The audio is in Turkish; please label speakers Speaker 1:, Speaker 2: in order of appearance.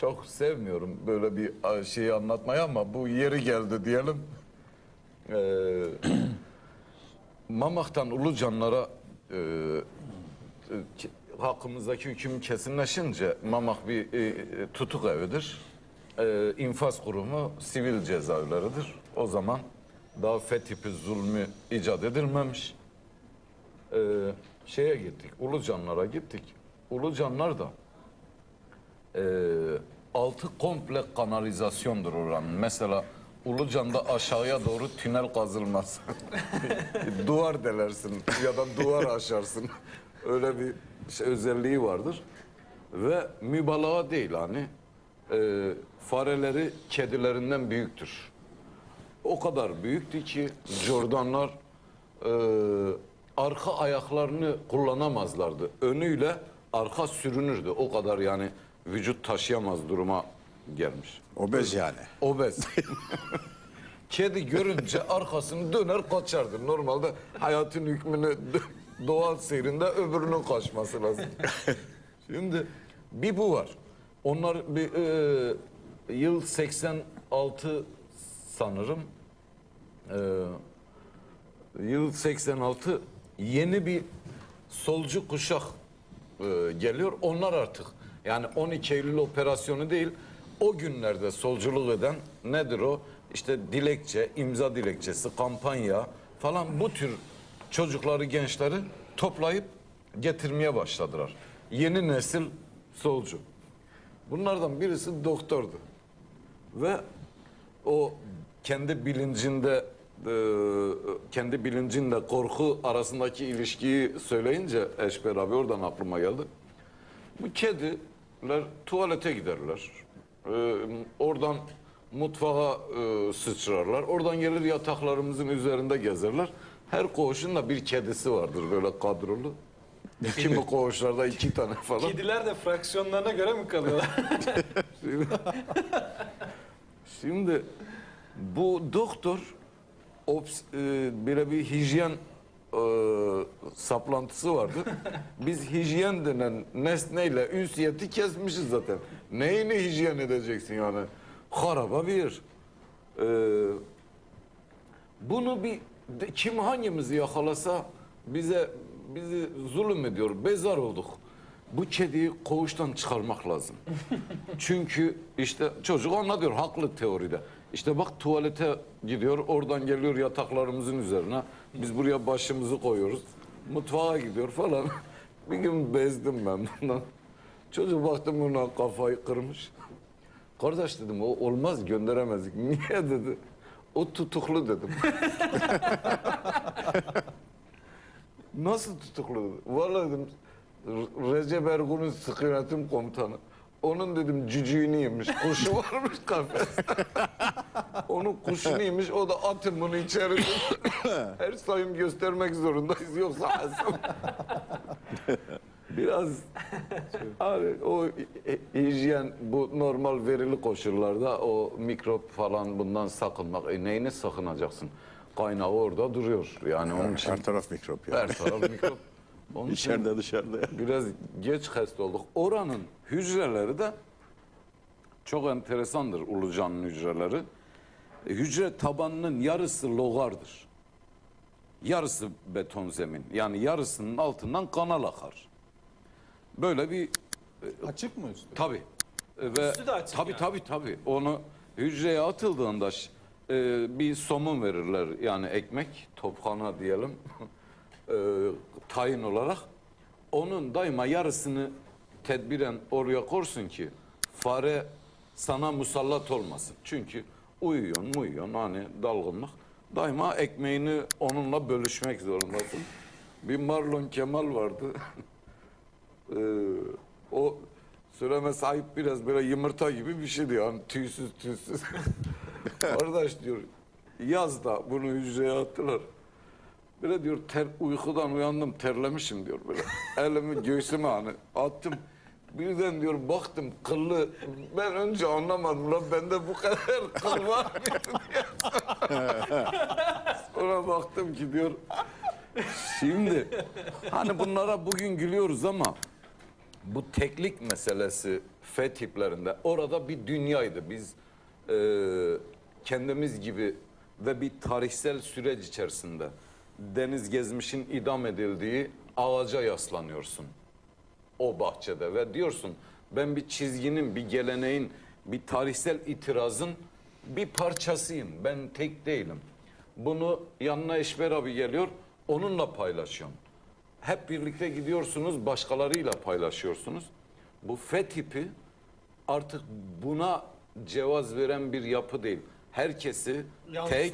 Speaker 1: çok sevmiyorum böyle bir şeyi anlatmayı ama bu yeri geldi diyelim. Ee, Mamak'tan Ulucanlara e, e, ki- hakkımızdaki hüküm kesinleşince Mamak bir e, e, tutuk evidir. E, infaz kurumu sivil cezaevleridir. O zaman daha F tipi zulmü icat edilmemiş. E, şeye gittik, Ulucanlara gittik. Ulucanlar da e, altı komple kanalizasyondur oranın. Mesela Ulucan'da aşağıya doğru tünel kazılmaz. duvar delersin ya da duvar aşarsın. Öyle bir şey, özelliği vardır. Ve mübalağa değil hani. E, fareleri kedilerinden büyüktür. O kadar büyüktü ki Jordanlar e, arka ayaklarını kullanamazlardı. Önüyle arka sürünürdü. O kadar yani vücut taşıyamaz duruma gelmiş.
Speaker 2: Obez yani.
Speaker 1: Obez. Kedi görünce arkasını döner kaçardı. Normalde hayatın hükmünü doğal seyrinde öbürünün kaçması lazım. Şimdi bir bu var. Onlar bir e, yıl 86 sanırım. E, yıl 86 yeni bir solcu kuşak e, geliyor. Onlar artık yani 12 Eylül operasyonu değil o günlerde solculuk eden nedir o? İşte dilekçe, imza dilekçesi, kampanya falan bu tür çocukları, gençleri toplayıp getirmeye başladılar. Yeni nesil solcu. Bunlardan birisi doktordu. Ve o kendi bilincinde e, kendi bilincinle korku arasındaki ilişkiyi söyleyince Eşber abi oradan aklıma geldi. Bu kediler tuvalete giderler. E, oradan mutfağa e, sıçrarlar. Oradan gelir yataklarımızın üzerinde gezerler. Her koğuşun da bir kedisi vardır böyle kadrolu. Kimi koğuşlarda iki tane falan.
Speaker 3: Kediler de fraksiyonlarına göre mi kalıyorlar?
Speaker 1: Şimdi bu doktor ops, e, böyle bir hijyen e, saplantısı vardı. Biz hijyen denen nesneyle ünsiyeti kesmişiz zaten. Neyini hijyen edeceksin yani? Haraba bir yer. E, bunu bir de- kim hangimizi yakalasa bize bizi zulüm ediyor. Bezar olduk. Bu kediyi koğuştan çıkarmak lazım. Çünkü işte çocuk anlatıyor haklı teoride. İşte bak tuvalete gidiyor oradan geliyor yataklarımızın üzerine. Biz buraya başımızı koyuyoruz. Mutfağa gidiyor falan. Bir gün bezdim ben bundan. Çocuk baktım buna kafayı kırmış. Kardeş dedim o olmaz gönderemezdik. Niye dedi. O tutuklu dedim. Nasıl tutuklu. Vallahi dedim Recep Ergun'un sıkı yönetim komutanı. Onun dedim cücüğünü yemiş. Kuşu varmış kafeste. Onun kuşunu yemiş. O da atın bunu içeri. Her sayım göstermek zorundayız. Yoksa hesap. Biraz abi o hi- hijyen bu normal verili koşullarda o mikrop falan bundan sakınmak. E neyine sakınacaksın? Kaynağı orada duruyor. Yani onun için
Speaker 2: Her taraf mikrop ya.
Speaker 1: her taraf mikrop. Onun için
Speaker 2: İçeride dışarıda.
Speaker 1: biraz geç hasta olduk. Oranın hücreleri de çok enteresandır Ulucan'ın hücreleri. E, Hücre tabanının yarısı logardır. Yarısı beton zemin. Yani yarısının altından kanal akar. Böyle bir
Speaker 3: Açık mı üstü?
Speaker 1: Tabii. Ve
Speaker 3: Üstü de açık
Speaker 1: tabii
Speaker 3: yani.
Speaker 1: tabii tabii. Onu hücreye atıldığında ş- e, bir somun verirler. Yani ekmek, topkana diyelim. e, tayin olarak. Onun daima yarısını tedbiren oraya korsun ki fare sana musallat olmasın. Çünkü uyuyorsun, uyuyorsun hani dalgınlık. Daima ekmeğini onunla bölüşmek zorundasın. Bir Marlon Kemal vardı. Ee, o söyleme sahip biraz böyle yumurta gibi bir şeydi yani tüysüz tüysüz. Arkadaş diyor yazda bunu hücreye attılar. Böyle diyor ter, uykudan uyandım terlemişim diyor böyle. Elimi göğsüme hani attım. Birden diyor baktım kıllı. Ben önce anlamadım lan bende bu kadar kıl var mıydı diye. Sonra baktım ki diyor Şimdi hani bunlara bugün gülüyoruz ama bu teklik meselesi F tiplerinde orada bir dünyaydı. Biz e, kendimiz gibi ve bir tarihsel süreç içerisinde Deniz Gezmiş'in idam edildiği ağaca yaslanıyorsun o bahçede ve diyorsun ben bir çizginin, bir geleneğin, bir tarihsel itirazın bir parçasıyım. Ben tek değilim. Bunu yanına Eşber abi geliyor, onunla paylaşıyorum. Hep birlikte gidiyorsunuz, başkalarıyla paylaşıyorsunuz. Bu F tipi artık buna cevaz veren bir yapı değil. Herkesi tek,